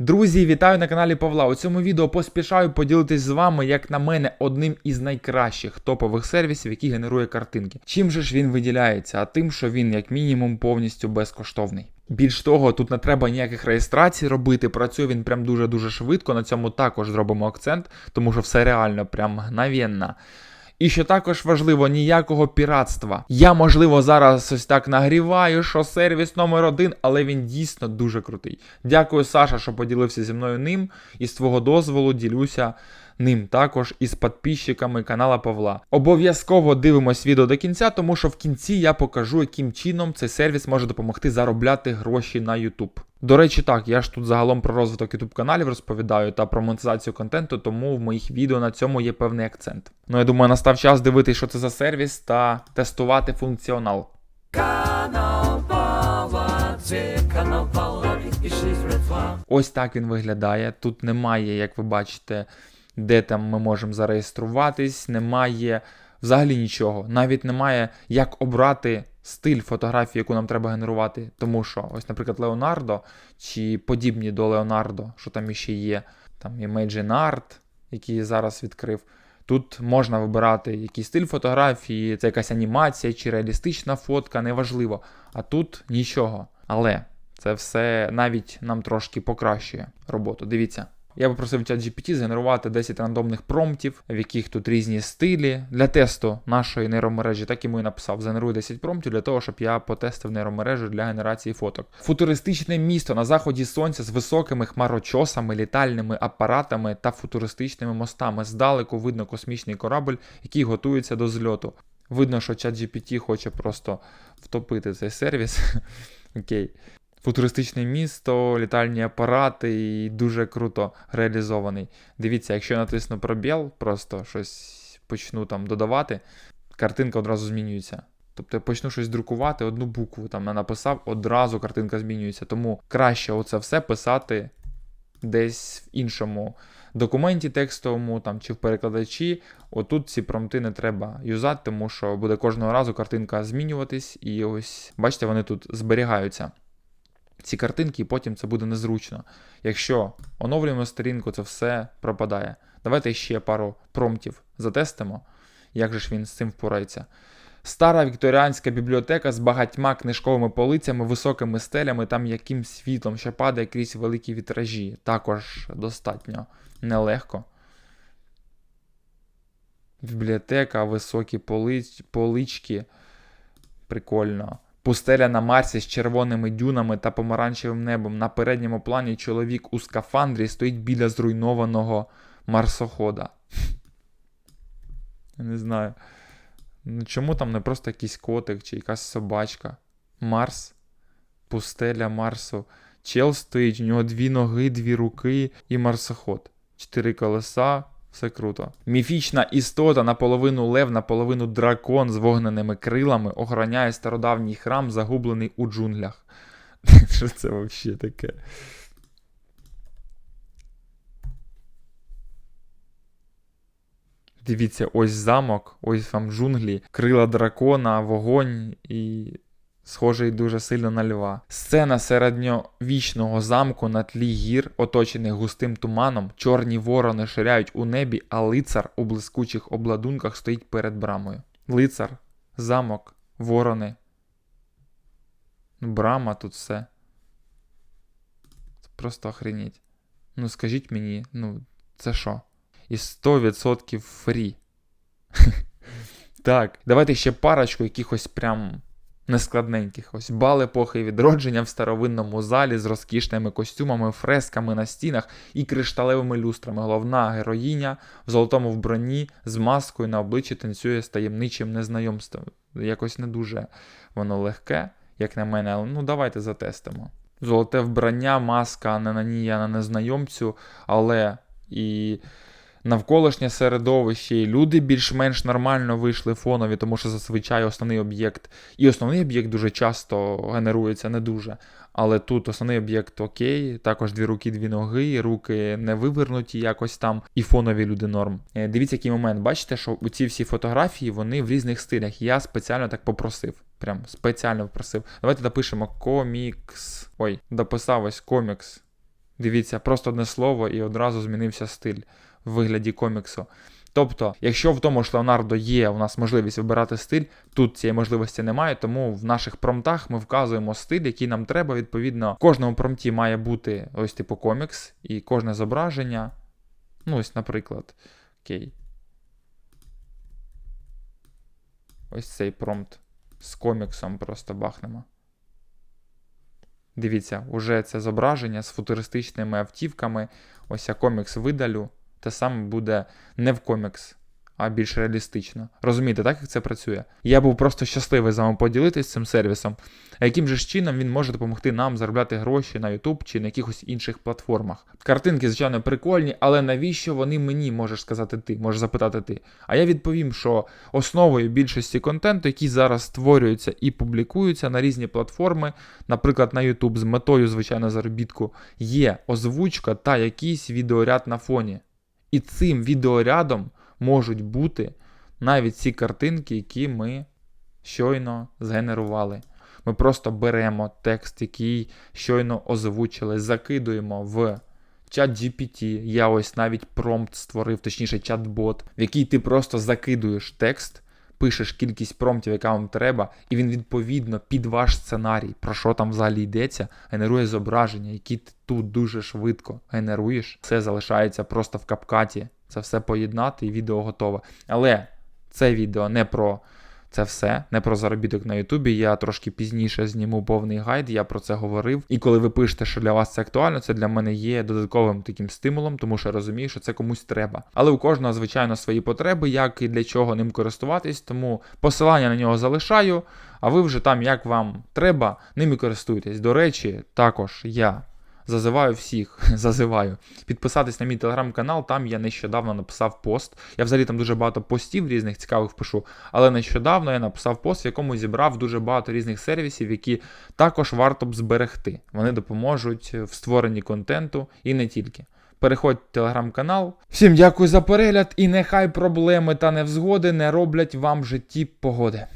Друзі, вітаю на каналі Павла. У цьому відео поспішаю поділитись з вами, як на мене, одним із найкращих топових сервісів, який генерує картинки. Чим же ж він виділяється? А тим, що він, як мінімум, повністю безкоштовний. Більш того, тут не треба ніяких реєстрацій робити. Працює він прям дуже-дуже швидко. На цьому також зробимо акцент, тому що все реально прям мгновенно. І що також важливо, ніякого піратства. Я, можливо, зараз ось так нагріваю, що сервіс номер один, але він дійсно дуже крутий. Дякую, Саша, що поділився зі мною ним. І з твого дозволу ділюся ним також із підписчиками канала Павла. Обов'язково дивимось відео до кінця, тому що в кінці я покажу, яким чином цей сервіс може допомогти заробляти гроші на YouTube. До речі, так, я ж тут загалом про розвиток YouTube каналів розповідаю та про монетизацію контенту, тому в моїх відео на цьому є певний акцент. Ну я думаю, настав час дивитися, що це за сервіс, та тестувати функціонал. Канал канал. Ось так він виглядає. Тут немає, як ви бачите, де там ми можемо зареєструватись, немає взагалі нічого. Навіть немає, як обрати стиль фотографії, яку нам треба генерувати. Тому що, ось, наприклад, Леонардо чи подібні до Леонардо, що там іще є, там Imagine Art, який я зараз відкрив. Тут можна вибирати який стиль фотографії, це якась анімація чи реалістична фотка, неважливо. А тут нічого. Але це все навіть нам трошки покращує роботу. Дивіться. Я попросив ChatGPT згенерувати 10 рандомних промптів, в яких тут різні стилі. Для тесту нашої нейромережі, так йому і написав: згенеруй 10 промптів для того, щоб я потестив нейромережу для генерації фоток. Футуристичне місто на заході сонця з високими хмарочосами, літальними апаратами та футуристичними мостами. Здалеку видно космічний корабль, який готується до зльоту. Видно, що ChatGPT хоче просто втопити цей сервіс. Окей. Футуристичне місто, літальні апарати і дуже круто реалізований. Дивіться, якщо я натисну пробіл, просто щось почну там додавати, картинка одразу змінюється. Тобто я почну щось друкувати, одну букву там я написав, одразу картинка змінюється. Тому краще оце все писати десь в іншому документі текстовому там, чи в перекладачі. Отут ці промти не треба юзати, тому що буде кожного разу картинка змінюватись, і ось, бачите, вони тут зберігаються ці картинки, і потім це буде незручно. Якщо оновлюємо сторінку, це все пропадає. Давайте ще пару промптів затестимо, як же ж він з цим впорається. Стара вікторіанська бібліотека з багатьма книжковими полицями, високими стелями, там яким світлом, що падає крізь великі вітражі. Також достатньо нелегко. Бібліотека, високі полич... полички. Прикольно. Пустеля на Марсі з червоними дюнами та помаранчевим небом. На передньому плані чоловік у скафандрі стоїть біля зруйнованого марсохода. Я не знаю. Ну, Чому там не просто якийсь котик чи якась собачка? Марс, пустеля Марсу. Чел стоїть, у нього дві ноги, дві руки і марсоход. Чотири колеса, все круто. Міфічна істота, наполовину лев, наполовину дракон з вогненими крилами охороняє стародавній храм, загублений у джунглях. Що це взагалі таке? Дивіться, ось замок, ось вам джунглі, крила дракона, вогонь і. Схожий дуже сильно на льва. Сцена середньовічного замку на тлі гір, оточених густим туманом, чорні ворони ширяють у небі, а лицар у блискучих обладунках стоїть перед брамою. Лицар, замок, ворони. Брама тут все. Просто охренеть. Ну скажіть мені, ну, це що? І 100% фрі. Так, давайте ще парочку якихось прям нескладненьких. Ось бал епохи відродження в старовинному залі з розкішними костюмами, фресками на стінах і кришталевими люстрами. Головна героїня в золотому вбранні з маскою на обличчі танцює з таємничим незнайомством. Якось не дуже воно легке, як на мене, але ну давайте затестимо. Золоте вбрання, маска не на ній, а на незнайомцю, але і навколишнє середовище, і люди більш-менш нормально вийшли фонові, тому що зазвичай основний об'єкт. І основний об'єкт дуже часто генерується не дуже. Але тут основний об'єкт окей, також дві руки, дві ноги, руки не вивернуті якось там, і фонові люди норм. Е, Дивіться, який момент. Бачите, що у ці всі фотографії вони в різних стилях. Я спеціально так попросив. Прям спеціально попросив. Давайте допишемо комікс. Ой, дописав ось комікс Дивіться, просто одне слово і одразу змінився стиль в вигляді коміксу. Тобто, якщо в тому ж Леонардо є у нас можливість вибирати стиль, тут цієї можливості немає, тому в наших промптах ми вказуємо стиль, який нам треба. Відповідно, в кожному промпті має бути ось типу комікс і кожне зображення. Ну, ось, наприклад, окей. Ось цей промпт з коміксом просто бахнемо. Дивіться, уже це зображення з футуристичними автівками. Ось я комікс видалю. Те саме буде не в комікс, а більш реалістично. Розумієте, так як це працює? Я був просто щасливий з вами поділитися цим сервісом. А яким же чином він може допомогти нам заробляти гроші на YouTube чи на якихось інших платформах? Картинки, звичайно, прикольні, але навіщо вони мені можеш сказати ти, можеш запитати ти. А я відповім, що основою більшості контенту, який зараз створюється і публікується на різні платформи, наприклад, на YouTube з метою, звичайно, заробітку, є озвучка та якийсь відеоряд на фоні. І цим відеорядом можуть бути навіть ці картинки, які ми щойно згенерували. Ми просто беремо текст, який щойно озвучили, закидуємо в чат GPT. Я ось навіть промпт створив, точніше, чат-бот, в який ти просто закидуєш текст, пишеш кількість промптів, яка вам треба, і він відповідно під ваш сценарій, про що там взагалі йдеться, генерує зображення, які ти тут дуже швидко генеруєш. Все залишається просто в капкаті. Це все поєднати і відео готове. Але це відео не про це все, не про заробіток на Ютубі. Я трошки пізніше зніму повний гайд, я про це говорив. І коли ви пишете, що для вас це актуально, це для мене є додатковим таким стимулом, тому що я розумію, що це комусь треба. Але у кожного, звичайно, свої потреби, як і для чого ним користуватись, тому посилання на нього залишаю. А ви вже там, як вам треба, ними користуйтесь. До речі, також я зазиваю всіх, зазиваю підписатись на мій телеграм-канал. Там я нещодавно написав пост. Я взагалі там дуже багато постів різних цікавих пишу, але нещодавно я написав пост, в якому зібрав дуже багато різних сервісів, які також варто б зберегти. Вони допоможуть в створенні контенту і не тільки. Переходь в телеграм-канал. Всім дякую за перегляд, і нехай проблеми та невзгоди не роблять вам в житті погоди.